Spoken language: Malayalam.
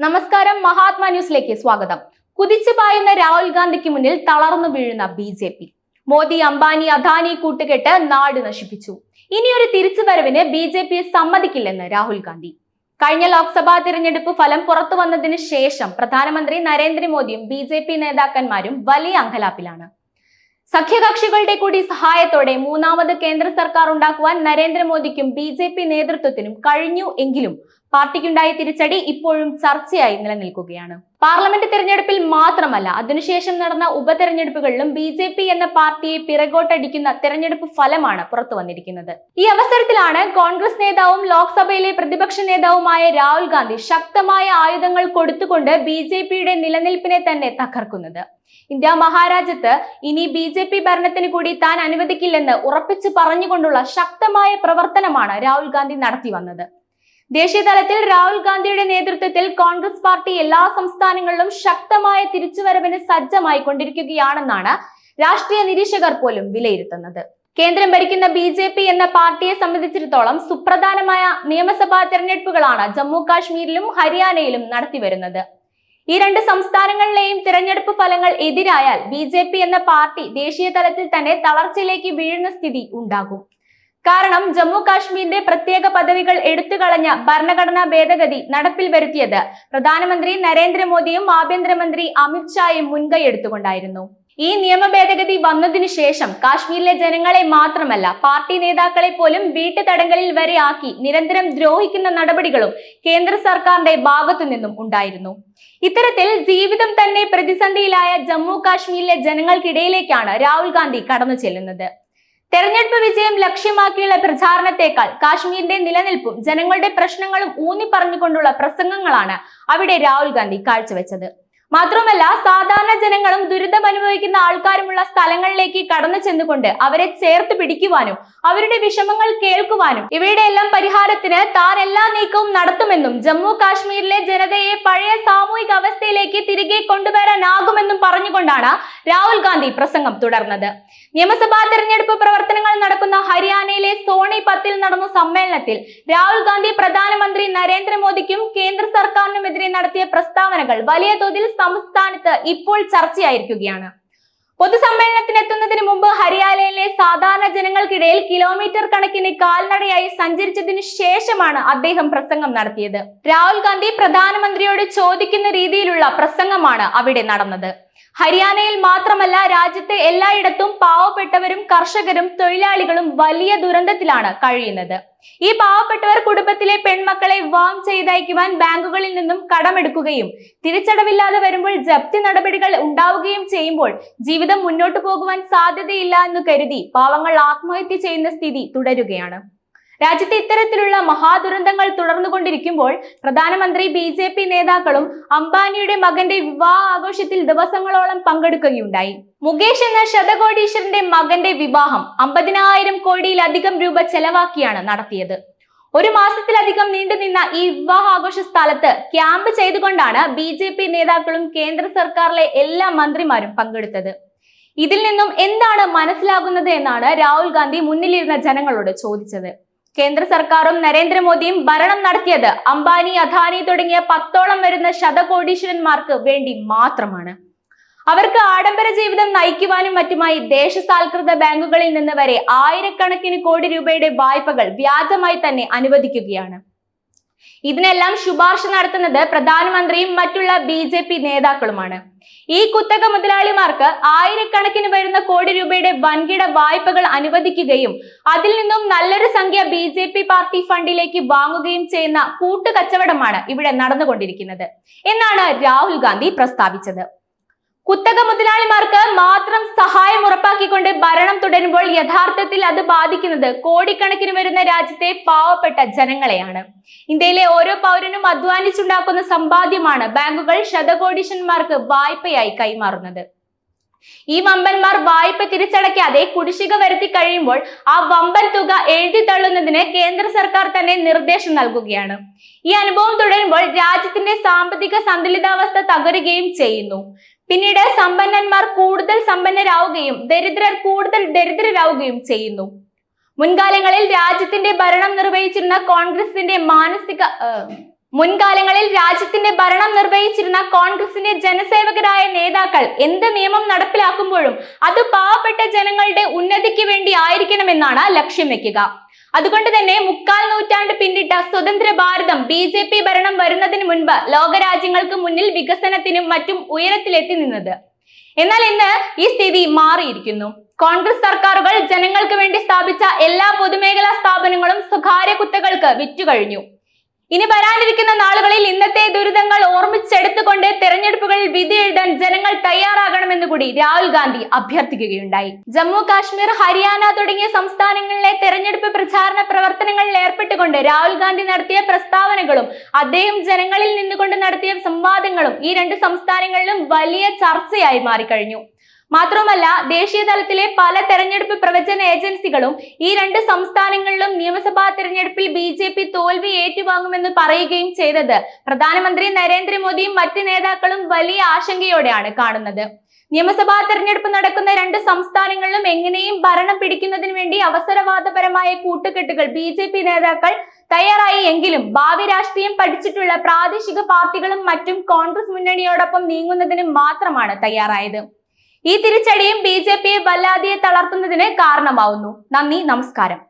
നമസ്കാരം മഹാത്മാ ന്യൂസിലേക്ക് സ്വാഗതം. കുതിച്ചു പായുന്ന രാഹുൽ ഗാന്ധിക്ക് മുന്നിൽ തളർന്നു വീഴുന്ന B J P. Modi Ambani Adani കൂട്ടുകെട്ട് നാട് നശിപ്പിച്ചു. ഇനിയൊരു തിരിച്ചുവരവിന് ബി ജെ പി സമ്മതിക്കില്ലെന്ന് രാഹുൽ ഗാന്ധി. കഴിഞ്ഞ ലോക്സഭാ തിരഞ്ഞെടുപ്പ് ഫലം പുറത്തു വന്നതിന് ശേഷം പ്രധാനമന്ത്രി നരേന്ദ്രമോദിയും ബി ജെ പി നേതാക്കന്മാരും വലിയ അങ്കലാപ്പിലാണ്. സഖ്യകക്ഷികളുടെ കൂടി സഹായത്തോടെ മൂന്നാമത് കേന്ദ്ര സർക്കാർ ഉണ്ടാക്കുവാൻ നരേന്ദ്രമോദിക്കും ബി ജെ പി നേതൃത്വത്തിനും കഴിഞ്ഞു എങ്കിലും പാർട്ടിക്കുണ്ടായ തിരിച്ചടി ഇപ്പോഴും ചർച്ചയായി നിലനിൽക്കുകയാണ്. പാർലമെന്റ് തെരഞ്ഞെടുപ്പിൽ മാത്രമല്ല അതിനുശേഷം നടന്ന ഉപതെരഞ്ഞെടുപ്പുകളിലും ബി ജെ പി എന്ന പാർട്ടിയെ പിറകോട്ടടിക്കുന്ന തെരഞ്ഞെടുപ്പ് ഫലമാണ് പുറത്തു വന്നിരിക്കുന്നത് ഈ അവസരത്തിലാണ് കോൺഗ്രസ് നേതാവും ലോക്സഭയിലെ പ്രതിപക്ഷ നേതാവുമായ രാഹുൽ ഗാന്ധി ശക്തമായ ആയുധങ്ങൾ കൊടുത്തുകൊണ്ട് ബി ജെ പിയുടെ നിലനിൽപ്പിനെ തന്നെ തകർക്കുന്നത്. ഇന്ത്യ മഹാരാജ്യത്ത് ഇനി ബി ജെ പി ഭരണത്തിന് കൂടി താൻ അനുവദിക്കില്ലെന്ന് ഉറപ്പിച്ചു പറഞ്ഞുകൊണ്ടുള്ള ശക്തമായ പ്രവർത്തനമാണ് രാഹുൽ ഗാന്ധി നടത്തി വന്നത് ദേശീയ തലത്തിൽ രാഹുൽ ഗാന്ധിയുടെ നേതൃത്വത്തിൽ കോൺഗ്രസ് പാർട്ടി എല്ലാ സംസ്ഥാനങ്ങളിലും ശക്തമായ തിരിച്ചുവരവിന് സജ്ജമായി കൊണ്ടിരിക്കുകയാണെന്നാണ് രാഷ്ട്രീയ നിരീക്ഷകർ പോലും വിലയിരുത്തുന്നത്. കേന്ദ്രം ഭരിക്കുന്ന ബി ജെ പി എന്ന പാർട്ടിയെ സംബന്ധിച്ചിടത്തോളം സുപ്രധാനമായ നിയമസഭാ തെരഞ്ഞെടുപ്പുകളാണ് ജമ്മു കാശ്മീരിലും ഹരിയാനയിലും നടത്തിവരുന്നത്. ഈ രണ്ട് സംസ്ഥാനങ്ങളിലെയും തിരഞ്ഞെടുപ്പ് ഫലങ്ങൾ എതിരായാൽ ബി എന്ന പാർട്ടി ദേശീയ തലത്തിൽ തന്നെ തളർച്ചയിലേക്ക് വീഴുന്ന സ്ഥിതി ഉണ്ടാകും. കാരണം ജമ്മു കാശ്മീരിന്റെ പ്രത്യേക പദവികൾ എടുത്തുകളഞ്ഞ ഭരണഘടനാ ഭേദഗതി നടപ്പിൽ വരുത്തിയത് പ്രധാനമന്ത്രി നരേന്ദ്രമോദിയും ആഭ്യന്തരമന്ത്രി അമിത്ഷായും മുൻകൈ എടുത്തുകൊണ്ടായിരുന്നു. ഈ നിയമ ഭേദഗതി വന്നതിനു ശേഷം കാശ്മീരിലെ ജനങ്ങളെ മാത്രമല്ല പാർട്ടി നേതാക്കളെ പോലും വീട്ടുതടങ്കലിൽ വരെ ആക്കി നിരന്തരം ദ്രോഹിക്കുന്ന നടപടികളും കേന്ദ്ര സർക്കാരിന്റെ ഭാഗത്തു നിന്നും ഉണ്ടായിരുന്നു. ഇത്തരത്തിൽ ജീവിതം തന്നെ പ്രതിസന്ധിയിലായ ജമ്മു കാശ്മീരിലെ ജനങ്ങൾക്കിടയിലേക്കാണ് രാഹുൽ ഗാന്ധി കടന്നു ചെല്ലുന്നത് തെരഞ്ഞെടുപ്പ് വിജയം ലക്ഷ്യമാക്കിയുള്ള പ്രചാരണത്തെക്കാൾ കാശ്മീരിന്റെ നിലനിൽപ്പും ജനങ്ങളുടെ പ്രശ്നങ്ങളും ഊന്നി പറഞ്ഞുകൊണ്ടുള്ള പ്രസംഗങ്ങളാണ് അവിടെ രാഹുൽ ഗാന്ധി കാഴ്ചവെച്ചത്. മാത്രമല്ല സാധാരണ ജനങ്ങളും ദുരിതം അനുഭവിക്കുന്ന ആൾക്കാരുമുള്ള സ്ഥലങ്ങളിലേക്ക് കടന്നു ചെന്നുകൊണ്ട് അവരെ ചേർത്ത് പിടിക്കുവാനും അവരുടെ വിഷമങ്ങൾ കേൾക്കുവാനും ഇവയുടെ എല്ലാം പരിഹാരത്തിന് താൻ എല്ലാ നീക്കവും നടത്തുമെന്നും ജമ്മു കാശ്മീരിലെ ജനതയെ പഴയ സാമൂഹിക അവസ്ഥയിലേക്ക് തിരികെ കൊണ്ടുവരാനാകുമെന്നും പറഞ്ഞുകൊണ്ടാണ് രാഹുൽ ഗാന്ധി പ്രസംഗം തുടർന്നത്. നിയമസഭാ തെരഞ്ഞെടുപ്പ് പ്രവർത്തനങ്ങൾ നടക്കുന്ന ഹരിയാനയിലെ സോണിപത്തിൽ നടന്ന സമ്മേളനത്തിൽ രാഹുൽ ഗാന്ധി പ്രധാനമന്ത്രി നരേന്ദ്രമോദിക്കും കേന്ദ്ര സർക്കാരിനുമെതിരെ നടത്തിയ പ്രസ്താവനകൾ വലിയ തോതിൽ സംസ്ഥാനത്ത് ഇപ്പോൾ ചർച്ചയായിരിക്കുകയാണ്. പൊതുസമ്മേളനത്തിനെത്തുന്നതിന് മുമ്പ് ഹരിയാനയിലെ സാധാരണ ജനങ്ങൾക്കിടയിൽ കിലോമീറ്റർ കണക്കിന് കാൽനടയായി സഞ്ചരിച്ചതിനു ശേഷമാണ് അദ്ദേഹം പ്രസംഗം നടത്തിയത്. രാഹുൽ ഗാന്ധി പ്രധാനമന്ത്രിയോട് ചോദിക്കുന്ന രീതിയിലുള്ള പ്രസംഗമാണ് അവിടെ നടന്നത്. ഹരിയാനയിൽ മാത്രമല്ല രാജ്യത്തെ എല്ലായിടത്തും പാവപ്പെട്ടവരും കർഷകരും തൊഴിലാളികളും വലിയ ദുരന്തത്തിലാണ് കഴിയുന്നത്. ഈ പാവപ്പെട്ടവർ കുടുംബത്തിലെ പെൺമക്കളെ വാങ് ചെയ്തയക്കുവാൻ ബാങ്കുകളിൽ നിന്നും കടമെടുക്കുകയും തിരിച്ചടവില്ലാതെ വരുമ്പോൾ ജപ്തി നടപടികൾ ഉണ്ടാവുകയും ചെയ്യുമ്പോൾ ജീവിതം മുന്നോട്ടു പോകുവാൻ സാധ്യതയില്ല എന്ന് കരുതി പാവങ്ങൾ ആത്മഹത്യ ചെയ്യുന്ന സ്ഥിതി തുടരുകയാണ്. രാജ്യത്തെ ഇത്തരത്തിലുള്ള മഹാദുരന്തങ്ങൾ തുടർന്നുകൊണ്ടിരിക്കുമ്പോൾ പ്രധാനമന്ത്രി ബി ജെ പി നേതാക്കളും അംബാനിയുടെ മകന്റെ വിവാഹ ആഘോഷത്തിൽ ദിവസങ്ങളോളം പങ്കെടുക്കുകയുണ്ടായി. മുകേഷ് എന്ന ശതകോടീശ്വരന്റെ മകന്റെ വിവാഹം അമ്പതിനായിരം കോടിയിലധികം രൂപ ചെലവാക്കിയാണ് നടത്തിയത്. ഒരു മാസത്തിലധികം നീണ്ടുനിന്ന ഈ വിവാഹാഘോഷ സ്ഥലത്ത് ക്യാമ്പ് ചെയ്തുകൊണ്ടാണ് ബി ജെ പി നേതാക്കളും കേന്ദ്ര സർക്കാരിലെ എല്ലാ മന്ത്രിമാരും പങ്കെടുത്തത്. ഇതിൽ നിന്നും എന്താണ് മനസ്സിലാകുന്നത് എന്നാണ് രാഹുൽ ഗാന്ധി മുന്നിലിരുന്ന ജനങ്ങളോട് ചോദിച്ചത്. കേന്ദ്ര സർക്കാരും നരേന്ദ്രമോദിയും ഭരണം നടത്തിയത് അംബാനി അദാനി തുടങ്ങിയ പത്തോളം വരുന്ന ശതകോടീശ്വരന്മാർക്ക് വേണ്ടി മാത്രമാണ്. അവർക്ക് ആഡംബര ജീവിതം നയിക്കുവാനും മറ്റുമായി ദേശസാൽകൃത ബാങ്കുകളിൽ നിന്ന് വരെ ആയിരക്കണക്കിന് കോടി രൂപയുടെ വായ്പകൾ വ്യാജമായി തന്നെ അനുവദിക്കുകയാണ്. ഇതിനെല്ലാം ശുപാർശ നടത്തുന്നത് പ്രധാനമന്ത്രിയും മറ്റുള്ള ബി ജെ പി നേതാക്കളുമാണ്. ഈ കുത്തക മുതലാളിമാർക്ക് ആയിരക്കണക്കിന് വരുന്ന കോടി രൂപയുടെ വൻകിട വായ്പകൾ അനുവദിക്കുകയും അതിൽ നിന്നും നല്ലൊരു സംഖ്യ ബി ജെ പി പാർട്ടി ഫണ്ടിലേക്ക് വാങ്ങുകയും ചെയ്യുന്ന കൂട്ടുകച്ചവടമാണ് ഇവിടെ നടന്നുകൊണ്ടിരിക്കുന്നത് എന്നാണ് രാഹുൽ ഗാന്ധി പ്രസ്താവിച്ചത്. കുത്തക മുതലാളിമാർക്ക് മാത്രം സഹായം ഉറപ്പാക്കിക്കൊണ്ട് ഭരണം തുടരുമ്പോൾ യഥാർത്ഥത്തിൽ അത് ബാധിക്കുന്നത് കോടിക്കണക്കിന് വരുന്ന രാജ്യത്തെ പാവപ്പെട്ട ജനങ്ങളെയാണ്. ഇന്ത്യയിലെ ഓരോ പൗരനും അധ്വാനിച്ചുണ്ടാക്കുന്ന സമ്പാദ്യമാണ് ബാങ്കുകൾ ശതകോടീശന്മാർക്ക് വായ്പയായി കൈമാറുന്നത്. ഈ വമ്പന്മാർ വായ്പ തിരിച്ചടയ്ക്കാതെ കുടിശ്ശിക വരുത്തി കഴിയുമ്പോൾ ആ വമ്പൻ തുക എഴുതി തള്ളുന്നതിന് കേന്ദ്ര സർക്കാർ തന്നെ നിർദ്ദേശം നൽകുകയാണ്. ഈ അനുഭവം തുടരുമ്പോൾ രാജ്യത്തിന്റെ സാമ്പത്തിക സന്തുലിതാവസ്ഥ തകരുകയും ചെയ്യുന്നു. പിന്നീട് സമ്പന്നന്മാർ കൂടുതൽ സമ്പന്നരാവുകയും ദരിദ്രർ കൂടുതൽ ദരിദ്രരാവുകയും ചെയ്യുന്നു. മുൻകാലങ്ങളിൽ രാജ്യത്തിന്റെ ഭരണം നിർവഹിച്ചിരുന്ന കോൺഗ്രസിന്റെ മാനസിക മുൻകാലങ്ങളിൽ രാജ്യത്തിന്റെ ഭരണം നിർവഹിച്ചിരുന്ന കോൺഗ്രസിന്റെ ജനസേവകരായ നേതാക്കൾ എന്ത് നിയമം നടപ്പിലാക്കുമ്പോഴും അത് പാവപ്പെട്ട ജനങ്ങളുടെ ഉന്നതിക്ക് വേണ്ടി ആയിരിക്കണമെന്നാണ് ലക്ഷ്യം വെക്കുക. അതുകൊണ്ട് തന്നെ മുക്കാൽ നൂറ്റാണ്ട് പിന്നിട്ട സ്വതന്ത്ര ഭാരതം ബി ജെ പി ഭരണം വരുന്നതിന് മുൻപ് ലോകരാജ്യങ്ങൾക്ക് മുന്നിൽ വികസനത്തിനും മറ്റും ഉയരത്തിലെത്തി നിന്നത്. എന്നാൽ ഇന്ന് ഈ സ്ഥിതി മാറിയിരിക്കുന്നു. കോൺഗ്രസ് സർക്കാരുകൾ ജനങ്ങൾക്ക് വേണ്ടി സ്ഥാപിച്ച എല്ലാ പൊതുമേഖലാ സ്ഥാപനങ്ങളും സ്വകാര്യ കുത്തകൾക്ക് വിറ്റുകഴിഞ്ഞു. ഇനി വരാനിരിക്കുന്ന നാളുകളിൽ ഇന്നത്തെ ദുരിതങ്ങൾ ഓർമ്മിച്ചെടുത്തുകൊണ്ട് തെരഞ്ഞെടുപ്പുകളിൽ വിധി എഴുതാൻ ജനങ്ങൾ തയ്യാറാകണമെന്ന് കൂടി രാഹുൽ ഗാന്ധി അഭ്യർത്ഥിക്കുകയുണ്ടായി. ജമ്മു കാശ്മീർ ഹരിയാന തുടങ്ങിയ സംസ്ഥാനങ്ങളിലെ തെരഞ്ഞെടുപ്പ് പ്രചാരണ പ്രവർത്തനങ്ങളിൽ ഏർപ്പെട്ടുകൊണ്ട് രാഹുൽ ഗാന്ധി നടത്തിയ പ്രസ്താവനകളും അദ്ദേഹം ജനങ്ങളിൽ നിന്നുകൊണ്ട് നടത്തിയ സംവാദങ്ങളും ഈ രണ്ട് സംസ്ഥാനങ്ങളിലും വലിയ ചർച്ചയായി മാറിക്കഴിഞ്ഞു. മാത്രമല്ല ദേശീയ തലത്തിലെ പല തെരഞ്ഞെടുപ്പ് പ്രവചന ഏജൻസികളും ഈ രണ്ട് സംസ്ഥാനങ്ങളിലും നിയമസഭാ തെരഞ്ഞെടുപ്പിൽ ബി ജെ പി തോൽവി ഏറ്റുവാങ്ങുമെന്ന് പറയുകയും ചെയ്തത് പ്രധാനമന്ത്രി നരേന്ദ്രമോദിയും മറ്റ് നേതാക്കളും വലിയ ആശങ്കയോടെയാണ് കാണുന്നത്. നിയമസഭാ തെരഞ്ഞെടുപ്പ് നടക്കുന്ന രണ്ട് സംസ്ഥാനങ്ങളിലും എങ്ങനെയും ഭരണം പിടിക്കുന്നതിന് വേണ്ടി അവസരവാദപരമായ കൂട്ടുകെട്ടുകൾ ബി ജെ പി നേതാക്കൾ തയ്യാറായി എങ്കിലും ഭാവി രാഷ്ട്രീയം പഠിച്ചിട്ടുള്ള പ്രാദേശിക പാർട്ടികളും മറ്റും കോൺഗ്രസ് മുന്നണിയോടൊപ്പം നീങ്ങുന്നതിന് മാത്രമാണ് തയ്യാറായത്. ഈ തിരിച്ചടിയും ബി ജെ പിയെ വല്ലാതെ തളർത്തുന്നതിന് കാരണമാവുന്നു. നന്ദി നമസ്കാരം.